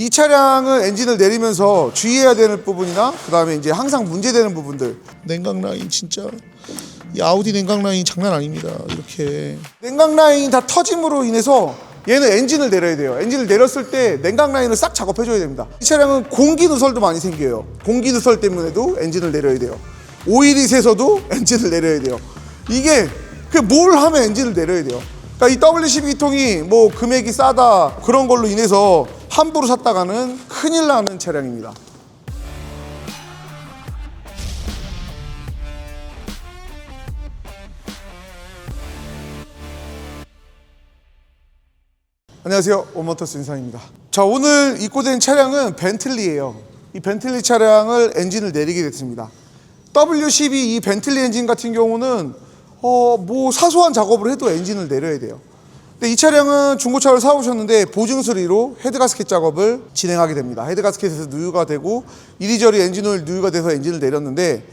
이 차량은 엔진을 내리면서 주의해야 되는 부분이나 그 다음에 이제 항상 문제되는 부분들 냉각 라인 진짜 이 아우디 냉각 라인 장난 아닙니다. 이렇게 냉각 라인이 다 터짐으로 인해서 얘는 엔진을 내려야 돼요. 엔진을 내렸을 때 냉각 라인을 싹 작업해줘야 됩니다. 이 차량은 공기 누설도 많이 생겨요. 공기 누설 때문에도 엔진을 내려야 돼요. 오일이 새서도 엔진을 내려야 돼요. 이게 그 뭘 하면 엔진을 내려야 돼요. 그러니까 이 W12통이 뭐 금액이 싸다 그런 걸로 인해서 함부로 샀다가는 큰일 나는 차량입니다. 안녕하세요. 오모터스 인상입니다. 자, 오늘 입고 된 차량은 벤틀리예요. 이 벤틀리 차량을 엔진을 내리게 됐습니다. W12 이 벤틀리 엔진 같은 경우는 어, 뭐 사소한 작업을 해도 엔진을 내려야 돼요. 근데 이 차량은 중고차를 사오셨는데 보증 수리로 헤드 가스켓 작업을 진행하게 됩니다. 헤드 가스켓에서 누유가 되고 이리저리 엔진 오일 누유가 돼서 엔진을 내렸는데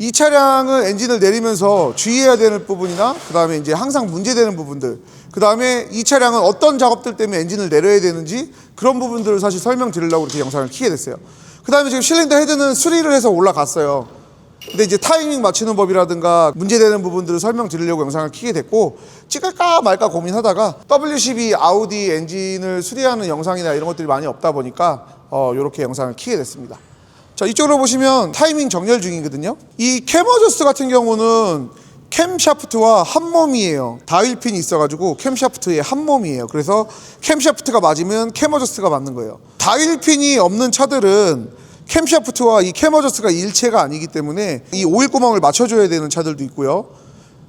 이 차량은 엔진을 내리면서 주의해야 되는 부분이나 그 다음에 이제 항상 문제되는 부분들 그 다음에 이 차량은 어떤 작업들 때문에 엔진을 내려야 되는지 그런 부분들을 사실 설명드리려고 이렇게 영상을 키게 됐어요 그 다음에 지금 실린더 헤드는 수리를 해서 올라갔어요 근데 이제 타이밍 맞추는 법이라든가 문제되는 부분들을 설명드리려고 영상을 키게 됐고 찍을까 말까 고민하다가 W12 아우디 엔진을 수리하는 영상이나 이런 것들이 많이 없다 보니까 어, 이렇게 영상을 키게 됐습니다. 자 이쪽으로 보시면 타이밍 정렬 중이거든요. 이 캠어저스트 같은 경우는 캠 샤프트와 한 몸이에요. 다일핀이 있어가지고 캠 샤프트의 한 몸이에요. 그래서 캠 샤프트가 맞으면 캠어저스트가 맞는 거예요. 다일핀이 없는 차들은 캠 샤프트와 이 캠어저스트가 일체가 아니기 때문에 이 오일 구멍을 맞춰줘야 되는 차들도 있고요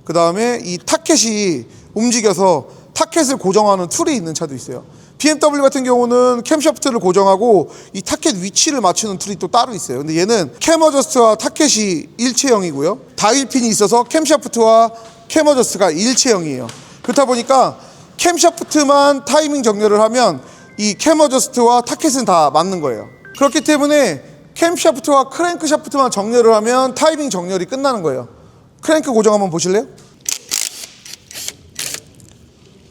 그 다음에 이 타켓이 움직여서 타켓을 고정하는 툴이 있는 차도 있어요. BMW 같은 경우는 캠샤프트를 고정하고 이 타켓 위치를 맞추는 툴이 또 따로 있어요. 근데 얘는 캠 어저스트와 타켓이 일체형이고요. 다일핀이 있어서 캠샤프트와 캠 어저스트가 일체형이에요. 그렇다 보니까 캠샤프트만 타이밍 정렬을 하면 이 캠 어저스트와 타켓은 다 맞는 거예요. 그렇기 때문에 캠샤프트와 크랭크 샤프트만 정렬을 하면 타이밍 정렬이 끝나는 거예요. 크랭크 고정 한번 보실래요?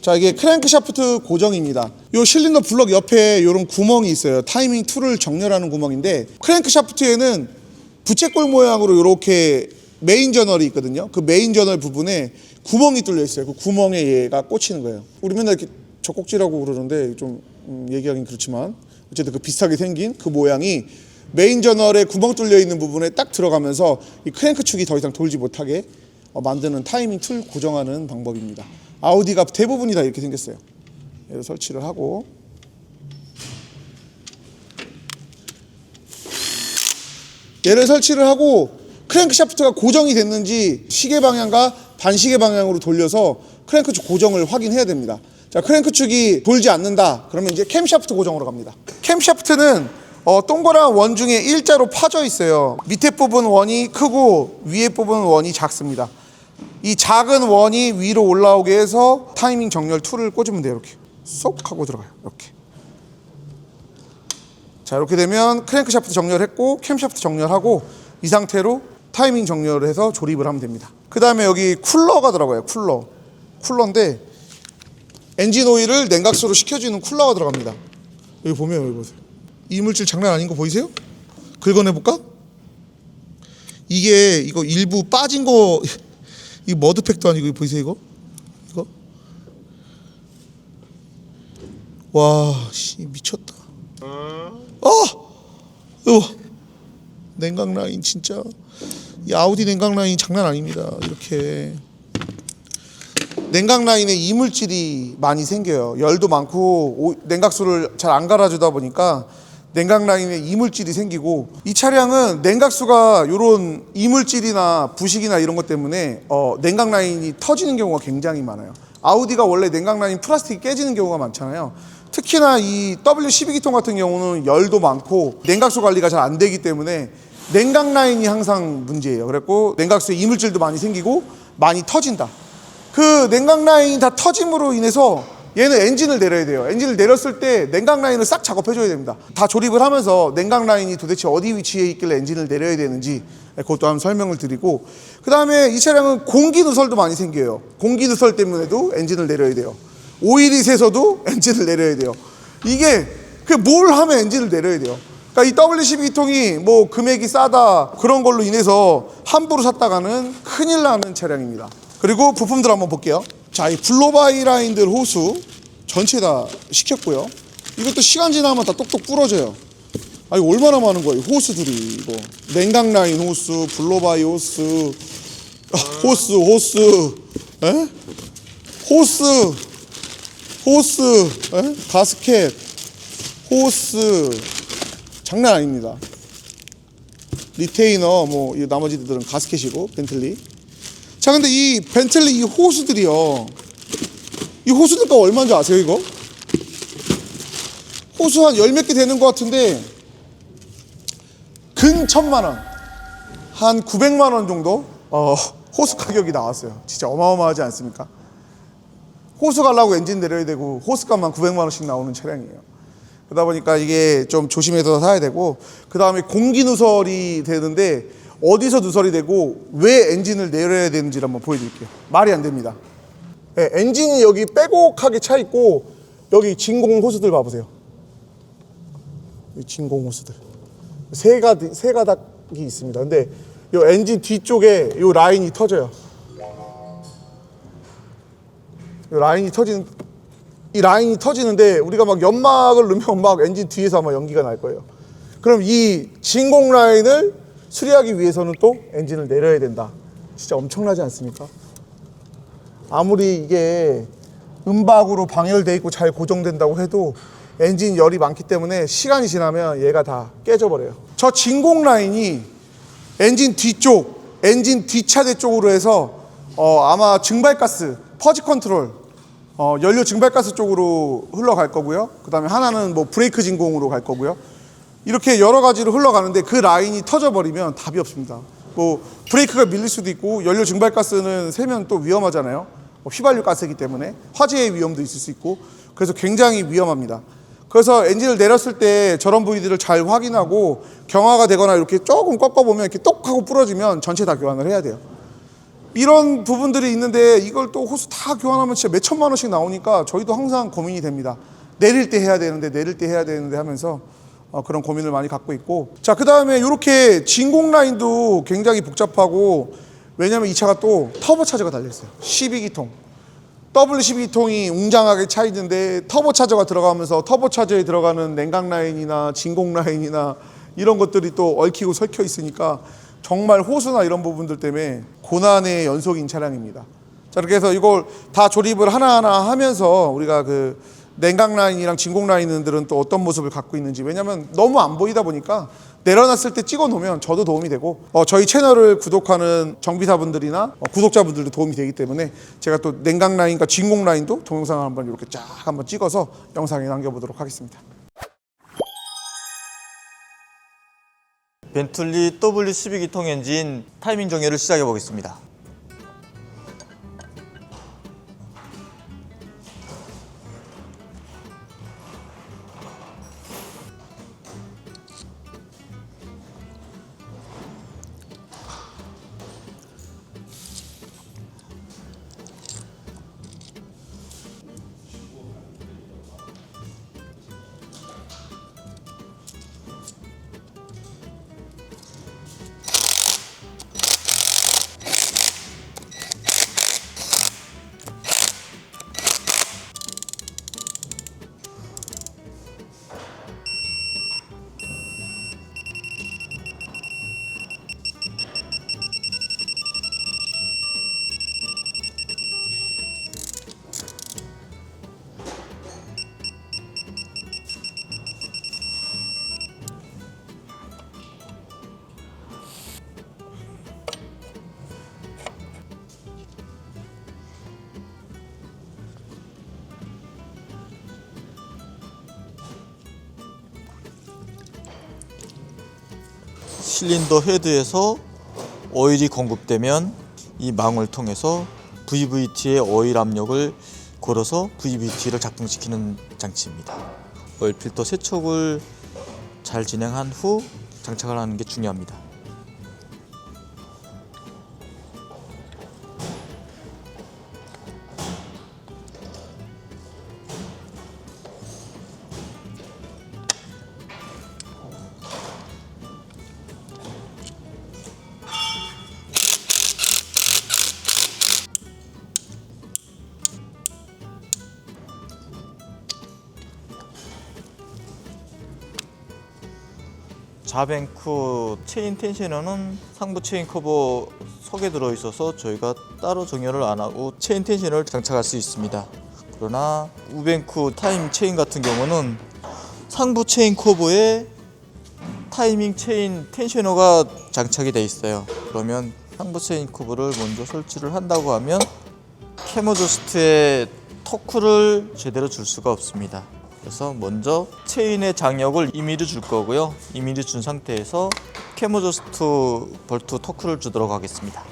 자 이게 크랭크 샤프트 고정입니다. 요 실린더 블럭 옆에 이런 구멍이 있어요. 타이밍 툴을 정렬하는 구멍인데 크랭크 샤프트에는 부채꼴 모양으로 이렇게 메인 저널이 있거든요. 그 메인 저널 부분에 구멍이 뚫려 있어요. 그 구멍에 얘가 꽂히는 거예요. 우리 맨날 이렇게 젖꼭지라고 그러는데 좀 음, 얘기하긴 그렇지만 어쨌든 그 비슷하게 생긴 그 모양이 메인 저널에 구멍 뚫려 있는 부분에 딱 들어가면서 이 크랭크 축이 더 이상 돌지 못하게 어, 만드는 타이밍 툴 고정하는 방법입니다. 아우디가 대부분이 다 이렇게 생겼어요. 얘를 설치를 하고 얘를 설치를 하고 크랭크 샤프트가 고정이 됐는지 시계 방향과 반시계 방향으로 돌려서 크랭크 축 고정을 확인해야 됩니다. 자, 크랭크 축이 돌지 않는다. 그러면 이제 캠 샤프트 고정으로 갑니다. 캠 샤프트는 어, 동그란 원 중에 일자로 파져 있어요. 밑에 부분 원이 크고 위에 부분 원이 작습니다. 이 작은 원이 위로 올라오게 해서 타이밍 정렬 툴을 꽂으면 돼요. 이렇게 쏙 하고 들어가요. 이렇게. 자 이렇게 되면 크랭크 샤프트 정렬했고 캠 샤프트 정렬하고 이 상태로 타이밍 정렬을 해서 조립을 하면 됩니다. 그 다음에 여기 쿨러가 들어가요. 쿨러. 쿨러인데 엔진 오일을 냉각수로 식혀주는 쿨러가 들어갑니다. 여기 보면 여기 보세요. 이물질 장난 아닌 거 보이세요? 긁어내 볼까? 이게 이거 일부 빠진 거 이 머드팩도 아니고 보이세요 이거? 이거? 와, 씨 미쳤다. 아! 이거 냉각 라인 진짜 이 아우디 냉각 라인 장난 아닙니다. 이렇게 냉각 라인에 이물질이 많이 생겨요. 열도 많고 오- 냉각수를 잘 안 갈아주다 보니까 냉각 라인에 이물질이 생기고 이 차량은 냉각수가 이런 이물질이나 부식이나 이런 것 때문에 어, 냉각 라인이 터지는 경우가 굉장히 많아요. 아우디가 원래 냉각 라인 플라스틱이 깨지는 경우가 많잖아요. 특히나 이 W12기통 같은 경우는 열도 많고 냉각수 관리가 잘 안 되기 때문에 냉각 라인이 항상 문제예요. 그랬고 냉각수에 이물질도 많이 생기고 많이 터진다. 그 냉각 라인이 다 터짐으로 인해서 얘는 엔진을 내려야 돼요. 엔진을 내렸을 때 냉각 라인을 싹 작업해줘야 됩니다. 다 조립을 하면서 냉각 라인이 도대체 어디 위치에 있길래 엔진을 내려야 되는지 그것도 한번 설명을 드리고 그 다음에 이 차량은 공기 누설도 많이 생겨요. 공기 누설 때문에도 엔진을 내려야 돼요. 오일이 새서도 엔진을 내려야 돼요. 이게 그 뭘 하면 엔진을 내려야 돼요. 그러니까 이 W12통이 뭐 금액이 싸다 그런 걸로 인해서 함부로 샀다가는 큰일 나는 차량입니다. 그리고 부품들 한번 볼게요. 자, 이 블로바이 라인들 호수 전체 다 시켰고요. 이것도 시간 지나면 다 똑똑 부러져요. 아, 이거 얼마나 많은 거예요? 호스들이 이거 냉각 라인 호스, 블로바이 호스, 아, 호스, 에? 호스, 호스, 에? 가스켓, 호스, 장난 아닙니다. 리테이너 뭐이 나머지들은 가스켓이고 벤틀리. 자 근데 이 벤틀리 이 호스들이요. 이 호스들 값 얼마인지 아세요 이거? 호수 한 열 몇 개 되는 것 같은데 근 천만 원, 한 900만 원 정도 어, 호수 가격이 나왔어요. 진짜 어마어마하지 않습니까? 호수 가려고 엔진 내려야 되고 호스값만 900만 원씩 나오는 차량이에요. 그러다 보니까 이게 좀 조심해서 사야 되고 그 다음에 공기 누설이 되는데 어디서 누설이 되고 왜 엔진을 내려야 되는지를 한번 보여드릴게요. 말이 안 됩니다. 네, 엔진이 여기 빼곡하게 차 있고 여기 진공 호스들 봐보세요. 이 진공 호스들 세 가닥 세 가닥이 있습니다. 근데 이 엔진 뒤쪽에 이 라인이 터져요. 이 라인이 터지는 이 라인이 터지는데 우리가 막 연막을 넣으면 막 엔진 뒤에서 아마 연기가 날 거예요. 그럼 이 진공 라인을 수리하기 위해서는 또 엔진을 내려야 된다. 진짜 엄청나지 않습니까? 아무리 이게 음박으로 방열돼 있고 잘 고정된다고 해도 엔진 열이 많기 때문에 시간이 지나면 얘가 다 깨져버려요. 저 진공 라인이 엔진 뒤쪽, 엔진 뒷차대 쪽으로 해서 어, 아마 증발가스, 퍼지 컨트롤, 어, 연료 증발가스 쪽으로 흘러갈 거고요. 그 다음에 하나는 뭐 브레이크 진공으로 갈 거고요. 이렇게 여러 가지로 흘러가는데 그 라인이 터져버리면 답이 없습니다. 뭐 브레이크가 밀릴 수도 있고 연료 증발 가스는 세면 또 위험하잖아요. 뭐 휘발유 가스이기 때문에 화재의 위험도 있을 수 있고 그래서 굉장히 위험합니다. 그래서 엔진을 내렸을 때 저런 부위들을 잘 확인하고 경화가 되거나 이렇게 조금 꺾어보면 이렇게 똑 하고 부러지면 전체 다 교환을 해야 돼요. 이런 부분들이 있는데 이걸 또 호수 다 교환하면 진짜 몇 천만 원씩 나오니까 저희도 항상 고민이 됩니다. 내릴 때 해야 되는데 내릴 때 해야 되는데 하면서 어, 그런 고민을 많이 갖고 있고 자 그 다음에 이렇게 진공 라인도 굉장히 복잡하고 왜냐면 이 차가 또 터보 차저가 달려 있어요. 12기통. W12통이 웅장하게 차 있는데 터보 차저가 들어가면서 터보 차저에 들어가는 냉각 라인이나 진공 라인이나 이런 것들이 또 얽히고 설켜 있으니까 정말 호수나 이런 부분들 때문에 고난의 연속인 차량입니다. 자 이렇게 해서 이걸 다 조립을 하나하나 하면서 우리가 그 냉각 라인이랑 진공 라인들은 또 어떤 모습을 갖고 있는지 왜냐면 너무 안 보이다 보니까 내려놨을 때 찍어 놓으면 저도 도움이 되고 어, 저희 채널을 구독하는 정비사분들이나 어, 구독자분들도 도움이 되기 때문에 제가 또 냉각 라인과 진공 라인도 동영상을 한번 이렇게 쫙 한번 찍어서 영상에 남겨보도록 하겠습니다. 벤틀리 W12 기통 엔진 타이밍 정렬을 시작해 보겠습니다. 실린더 헤드에서 오일이 공급되면 이 망을 통해서 VVT의 오일 압력을 걸어서 VVT를 작동시키는 장치입니다. 오일 필터 세척을 잘 진행한 후 장착을 하는 게 중요합니다. 자뱅크 체인 텐셔너는 상부 체인 커버 석에 들어 있어서 저희가 따로 정렬을 안 하고 체인 텐셔너를 장착할 수 있습니다. 그러나 우뱅크 타임 체인 같은 경우는 상부 체인 커버에 타이밍 체인 텐셔너가 장착이 돼 있어요. 그러면 상부 체인 커버를 먼저 설치를 한다고 하면 캐머저스트의 토크를 제대로 줄 수가 없습니다. 그래서 먼저 체인의 장력을 2mm 줄 거고요. 2mm 준 상태에서 캐머저스트 볼트 토크를 주도록 하겠습니다.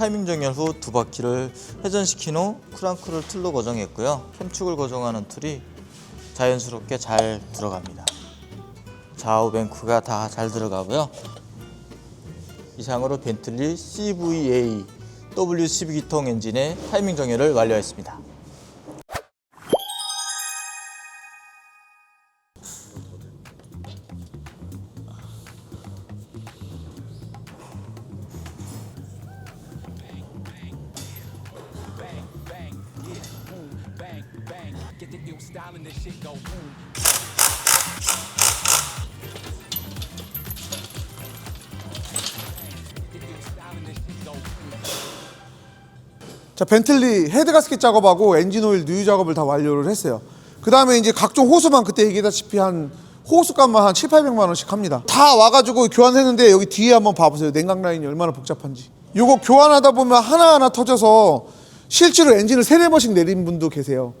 타이밍 정렬 후 두 바퀴를 회전시킨 후 크랑크를 틀로 고정했고요. 캠축을 고정하는 툴이 자연스럽게 잘 들어갑니다. 좌우 뱅크가 다 잘 들어가고요. 이상으로 벤틀리 CVA W12기통 엔진의 타이밍 정렬을 완료했습니다. 자 벤틀리 헤드 가스켓 작업하고 엔진 오일 누유 작업을 다 완료를 했어요. 그 다음에 이제 각종 호수만 그때 얘기했다시피 한 호수값만 한 7, 800만 원씩 합니다. 다 와가지고 교환했는데 여기 뒤에 한번 봐보세요. 냉각 라인이 얼마나 복잡한지. 요거 교환하다 보면 하나하나 터져서 실제로 엔진을 세네 번씩 내린 분도 계세요.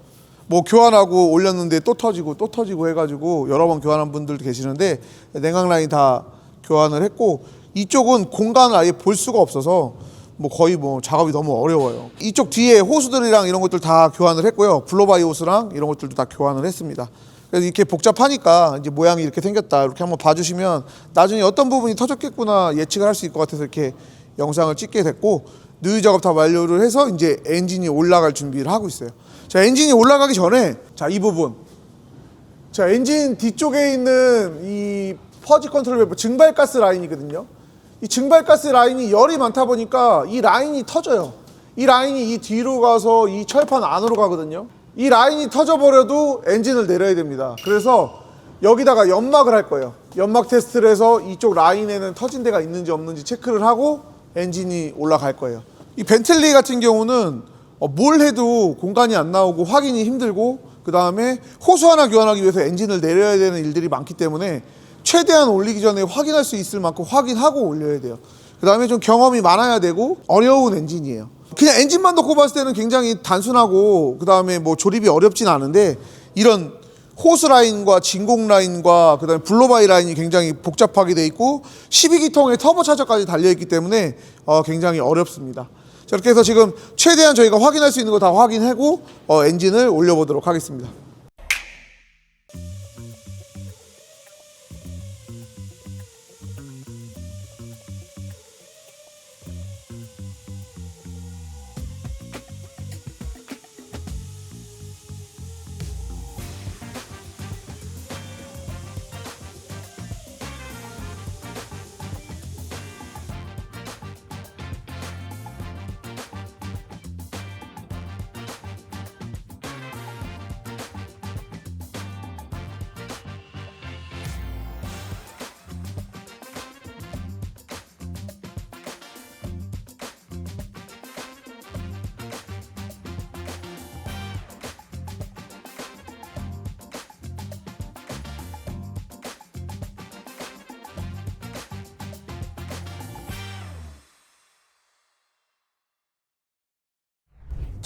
뭐 교환하고 올렸는데 또 터지고 또 터지고 해가지고 여러 번 교환한 분들도 계시는데 냉각 라인 다 교환을 했고 이쪽은 공간을 아예 볼 수가 없어서 뭐 거의 뭐 작업이 너무 어려워요. 이쪽 뒤에 호수들이랑 이런 것들 다 교환을 했고요. 블로바이 호스랑 이런 것들도 다 교환을 했습니다. 그래서 이렇게 복잡하니까 이제 모양이 이렇게 생겼다 이렇게 한번 봐주시면 나중에 어떤 부분이 터졌겠구나 예측을 할 수 있을 것 같아서 이렇게 영상을 찍게 됐고 누유 작업 다 완료를 해서 이제 엔진이 올라갈 준비를 하고 있어요. 자 엔진이 올라가기 전에 자 이 부분 자 엔진 뒤쪽에 있는 이 퍼지 컨트롤 밸브 증발가스 라인이거든요. 이 증발가스 라인이 열이 많다 보니까 이 라인이 터져요. 이 라인이 이 뒤로 가서 이 철판 안으로 가거든요. 이 라인이 터져버려도 엔진을 내려야 됩니다. 그래서 여기다가 연막을 할 거예요. 연막 테스트를 해서 이쪽 라인에는 터진 데가 있는지 없는지 체크를 하고 엔진이 올라갈 거예요. 이 벤틀리 같은 경우는 어, 뭘 해도 공간이 안 나오고 확인이 힘들고 그 다음에 호수 하나 교환하기 위해서 엔진을 내려야 되는 일들이 많기 때문에 최대한 올리기 전에 확인할 수 있을 만큼 확인하고 올려야 돼요. 그 다음에 좀 경험이 많아야 되고 어려운 엔진이에요. 그냥 엔진만 놓고 봤을 때는 굉장히 단순하고 그 다음에 뭐 조립이 어렵진 않은데 이런 호스 라인과 진공 라인과 그다음에 블로바이 라인이 굉장히 복잡하게 돼 있고 12기통의 터보 차저까지 달려 있기 때문에 어, 굉장히 어렵습니다. 자, 이렇게 해서 지금 최대한 저희가 확인할 수 있는 거 다 확인하고 어, 엔진을 올려보도록 하겠습니다.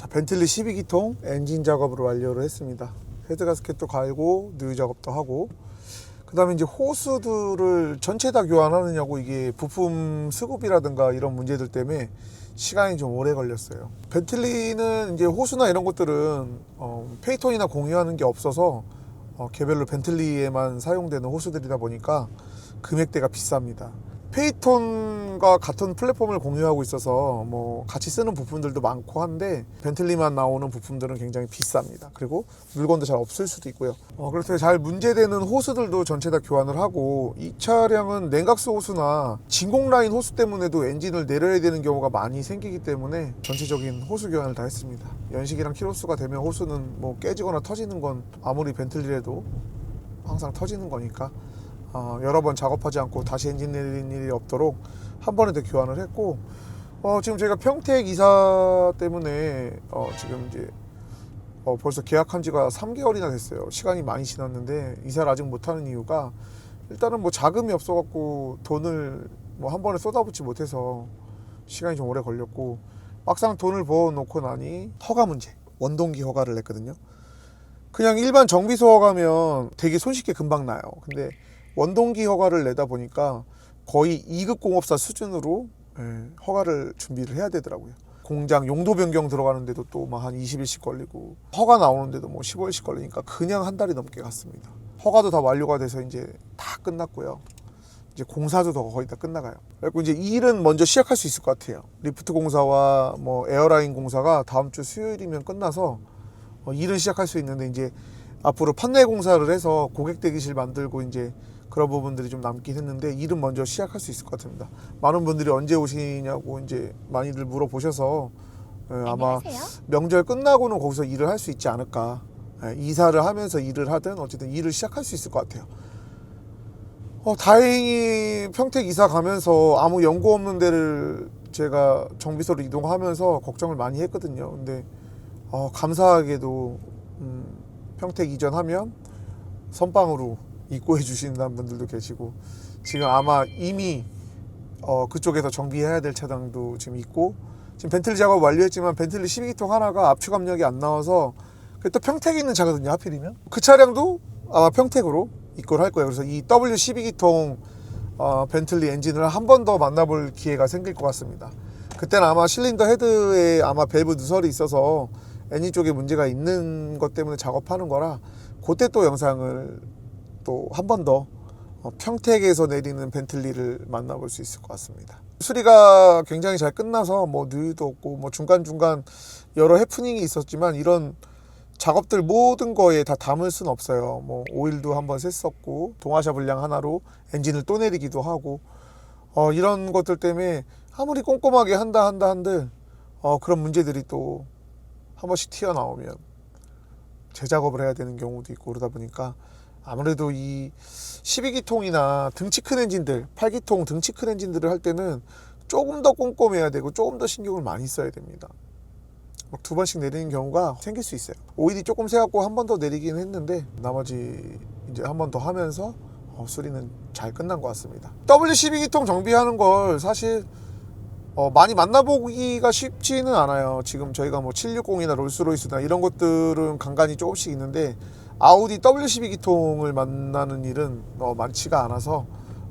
자, 벤틀리 12기통 엔진 작업을 완료를 했습니다. 헤드 가스켓도 갈고 누유 작업도 하고 그 다음에 이제 호스들을 전체 다 교환하느냐고 이게 부품 수급이라든가 이런 문제들 때문에 시간이 좀 오래 걸렸어요. 벤틀리는 이제 호수나 이런 것들은 어, 페이톤이나 공유하는 게 없어서 어, 개별로 벤틀리에만 사용되는 호수들이다 보니까 금액대가 비쌉니다. 페이톤과 같은 플랫폼을 공유하고 있어서 뭐 같이 쓰는 부품들도 많고 한데 벤틀리만 나오는 부품들은 굉장히 비쌉니다. 그리고 물건도 잘 없을 수도 있고요. 어, 그래서 잘 문제되는 호스들도 전체 다 교환을 하고 이 차량은 냉각수 호스나 진공 라인 호스 때문에도 엔진을 내려야 되는 경우가 많이 생기기 때문에 전체적인 호스 교환을 다 했습니다. 연식이랑 키로수가 되면 호스는 뭐 깨지거나 터지는 건 아무리 벤틀리라도 항상 터지는 거니까 어, 여러 번 작업하지 않고 다시 엔진 내리는 일이 없도록 한 번에 더 교환을 했고 어, 지금 저희가 평택 이사 때문에 어, 지금 이제 어, 벌써 계약한 지가 3개월이나 됐어요. 시간이 많이 지났는데 이사를 아직 못하는 이유가 일단은 뭐 자금이 없어갖고 돈을 뭐 한 번에 쏟아붓지 못해서 시간이 좀 오래 걸렸고 막상 돈을 부어놓고 나니 허가 문제 원동기 허가를 냈거든요. 그냥 일반 정비소 허가면 되게 손쉽게 금방 나요. 근데 원동기 허가를 내다 보니까 거의 2급 공업사 수준으로 예, 허가를 준비를 해야 되더라고요. 공장 용도 변경 들어가는데도 또 막 한 20일씩 걸리고 허가 나오는데도 뭐 15일씩 걸리니까 그냥 한 달이 넘게 갔습니다. 허가도 다 완료가 돼서 이제 다 끝났고요. 이제 공사도 더 거의 다 끝나가요. 그리고 이제 이 일은 먼저 시작할 수 있을 것 같아요. 리프트 공사와 뭐 에어라인 공사가 다음 주 수요일이면 끝나서 어, 일은 시작할 수 있는데 이제 앞으로 판넬 공사를 해서 고객 대기실 만들고 이제 그런 부분들이 좀 남긴 했는데 일은 먼저 시작할 수 있을 것 같습니다. 많은 분들이 언제 오시냐고 이제 많이들 물어보셔서 예, 아마 안녕하세요. 명절 끝나고는 거기서 일을 할 수 있지 않을까. 예, 이사를 하면서 일을 하든 어쨌든 일을 시작할 수 있을 것 같아요. 어, 다행히 평택 이사 가면서 아무 연고 없는 데를 제가 정비소로 이동하면서 걱정을 많이 했거든요. 근데 어, 감사하게도 음, 평택 이전하면 선빵으로 입고해 주신다는 분들도 계시고 지금 아마 이미 어, 그쪽에서 정비해야 될 차량도 지금 있고 지금 벤틀리 작업 완료했지만 벤틀리 12기통 하나가 압축 압력이 안 나와서 또 평택에 있는 차거든요 하필이면. 그 차량도 아마 평택으로 입고를 할 거예요. 그래서 이 W12기통 어, 벤틀리 엔진을 한 번 더 만나볼 기회가 생길 것 같습니다. 그때는 아마 실린더 헤드에 아마 밸브 누설이 있어서 엔진 쪽에 문제가 있는 것 때문에 작업하는 거라 그때 또 영상을 또 한 번더 어, 평택에서 내리는 벤틀리를 만나볼 수 있을 것 같습니다. 수리가 굉장히 잘 끝나서 뭐 누유도 없고 뭐 중간중간 여러 해프닝이 있었지만 이런 작업들 모든 거에 다 담을 순 없어요. 뭐 오일도 한번 샜었고 동아샤 불량 하나로 엔진을 또 내리기도 하고 어, 이런 것들 때문에 아무리 꼼꼼하게 한다 한다 한들 어, 그런 문제들이 또 한 번씩 튀어나오면 재작업을 해야 되는 경우도 있고 그러다 보니까 아무래도 이 12기통이나 등치 큰 엔진들, 8기통 등치 큰 엔진들을 할 때는 조금 더 꼼꼼해야 되고 조금 더 신경을 많이 써야 됩니다. 막두 번씩 내리는 경우가 생길 수 있어요. 오일이 조금 새갖고 한 번 더 내리긴 했는데 나머지 이제 한 번 더 하면서 어, 수리는 잘 끝난 것 같습니다. W12기통 정비하는 걸 사실 어, 많이 만나보기가 쉽지는 않아요. 지금 저희가 뭐 760이나 롤스로이스나 이런 것들은 간간히 조금씩 있는데 아우디 W12 기통을 만나는 일은 어, 많지가 않아서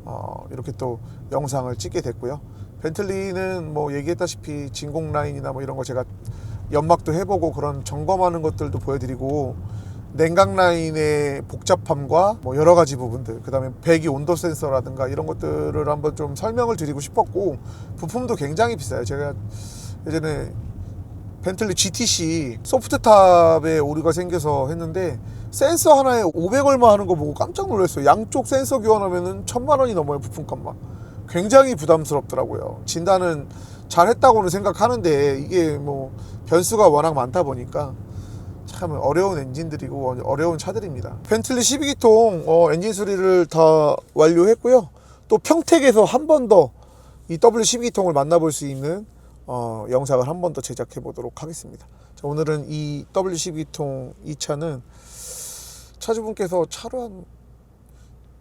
어, 이렇게 또 영상을 찍게 됐고요. 벤틀리는 뭐 얘기했다시피 진공 라인이나 뭐 이런 거 제가 연막도 해보고 그런 점검하는 것들도 보여드리고 냉각 라인의 복잡함과 뭐 여러 가지 부분들 그다음에 배기 온도 센서라든가 이런 것들을 한번 좀 설명을 드리고 싶었고 부품도 굉장히 비싸요. 제가 예전에 벤틀리 GTC 소프트탑에 오류가 생겨서 했는데 센서 하나에 500 얼마 하는 거 보고 깜짝 놀랐어요. 양쪽 센서 교환하면은 천만 원이 넘어요 부품값만. 굉장히 부담스럽더라고요. 진단은 잘 했다고는 생각하는데 이게 뭐 변수가 워낙 많다 보니까 참 어려운 엔진들이고 어려운 차들입니다. 벤틀리 12기통 어, 엔진 수리를 다 완료했고요. 또 평택에서 한 번 더 이 W12기통을 만나볼 수 있는 어, 영상을 한 번 더 제작해 보도록 하겠습니다. 자, 오늘은 이 W12기통 이 차는 차주분께서 차로 한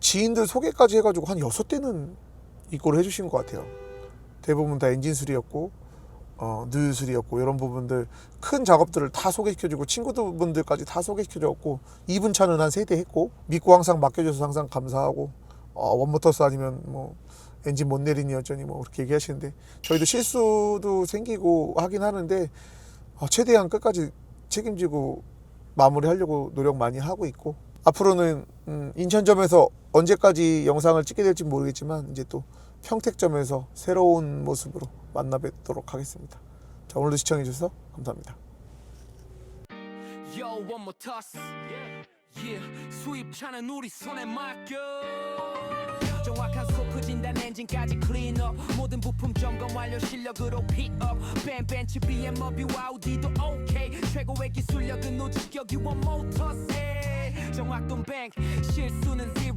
지인들 소개까지 해가지고 한 여섯 대는 입고를 해주신 것 같아요. 대부분 다 엔진 수리였고 어, 누유술이었고 이런 부분들 큰 작업들을 다 소개시켜주고 친구분들까지 다 소개시켜줬고 2분 차는 한 세 대 했고 믿고 항상 맡겨줘서 항상 감사하고 어, 원모터스 아니면 뭐 엔진 못 내리니 어쩌니 뭐 그렇게 얘기하시는데 저희도 실수도 생기고 하긴 하는데 어, 최대한 끝까지 책임지고 마무리하려고 노력 많이 하고 있고 앞으로는 음, 인천점에서 언제까지 영상을 찍게 될지 모르겠지만 이제 또 평택점에서 새로운 모습으로 만나 뵙도록 하겠습니다. 자 오늘도 시청해 주셔서 감사합니다. Yo, one more toss. Yeah, 수입차는 우리 손에 맡겨. 엔진까지 up 모든 부품 점검 완료 실력으로 up 벤 벤츠 BMW 아우디도 OK 최고의 기술력은 more toss 정확도 뱅 실수는 zero